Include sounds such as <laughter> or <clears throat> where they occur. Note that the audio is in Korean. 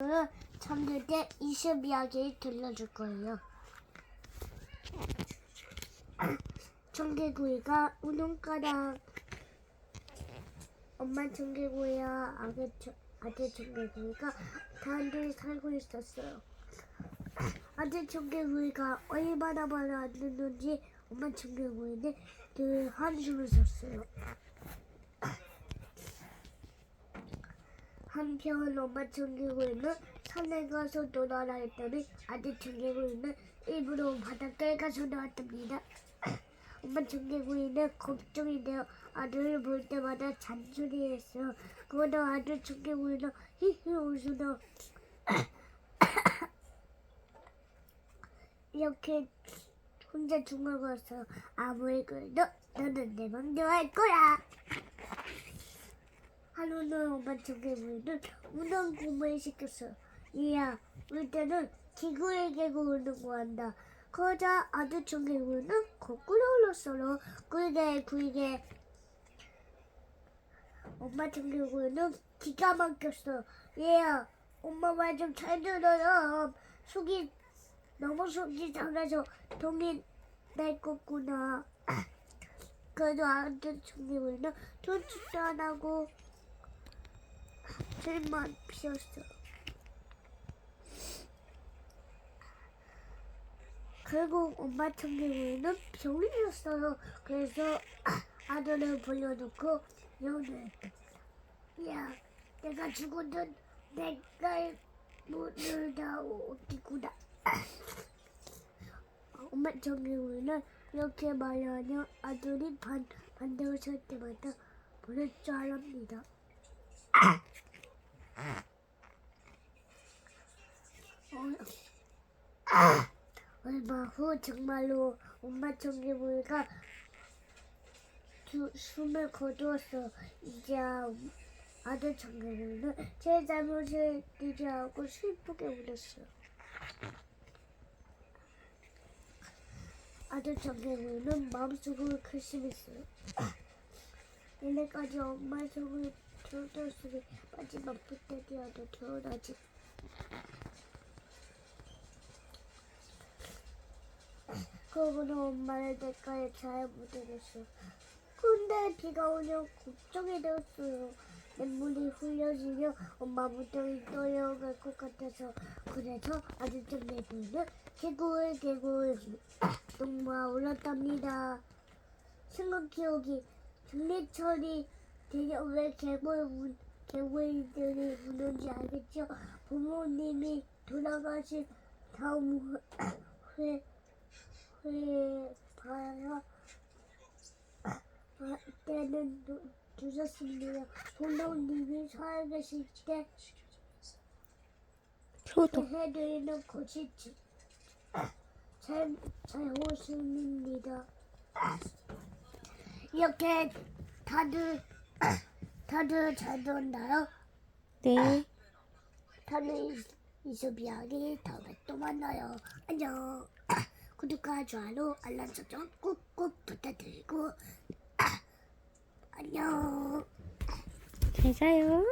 오늘은 잠들 때 이십 이야기 들려줄 거예요. 청개구이가 우동가랑 엄마 청개구이와 청- 아들 청개구이가 단둘이 살고 있었어요. 아들 청개구이가 얼마나 말을 안 듣는지 엄마 청개구이는 늘 한숨을 쉬었어요. 한편 엄마 청개구이는 산에 가서 놀아라 했더니 아들 청개구이는 일부러 바닷가에 가서 놀았답니다. <clears throat> 엄마 청개구이는 걱정이 되어 아들을 볼 때마다 잔소리했어요. 그러다 아들 청개구이는 히히 웃으며 <clears throat> 이렇게 혼자 중얼거렸어요. 아무리 그래도 너는 내 맘대로 할 거야. 하루는 엄마 청개구이는 우는 공부를 시켰어요. 이야, 울 때는 기구에게 우는 거 한다. 그러자 아들 청개구이는 거꾸로 울었어요. 꿀게 굴게. 엄마 청개구이는 기가 막혔어요. 얘야, 엄마 말 좀 잘 들어요. 속이 너무 속이 상해서 동이 날 거구나. 그래도 아들 청개구이는 돈짓도 안 하고 줄만 피웠어. 결국 엄마 청개구이는 병이 들었어요. 그래서 <clears throat> 아들을 불려놓고 연애했다. 야, 내가 죽어도 내가 문을 다 어디구나. <clears throat> 엄마 청개구이는 이렇게 말하며 아들이 반, 반대로 설 때마다 보낼 줄 알합니다. 어, 얼마 후 정말로 엄마 청개구이가 두- 숨을 거두었어. 이제 아들 청개구이는 제 잘못을 느끼하고 슬프게 울었어. 아들 청개구이는 마음속으로 결심했어요. 내일까지 엄마 속을 들었으니 마지막 부탁이라도 들어라지. 그러고는 엄마를 내가에 잘 묻어줬어. 근데 비가 오면 걱정이 되었어요. 냇물이 흘려지며 엄마 무덤이 떠내려갈 것 같아서 그래서 아들 좀 내보는 개구울 개구울 농마 올랐답니다. 생각해오기 장례철이 되려 왜문 개구리들이 우는지 알겠죠? 부모님이 돌아가신 다음 회 회 봐야 아, 때는 늦- 늦었습니다. 부모님이 살아계실 때 효도. 해드리는 것이 지- 잘, 잘못입니다. 이렇게 다들 다들 잘 들었나요? 네. 다들 이수비 이야기 다음에 또 만나요. 안녕. 구독과 좋아요, 알람 설정 꾹꾹 부탁드리고 안녕. 잘 자요.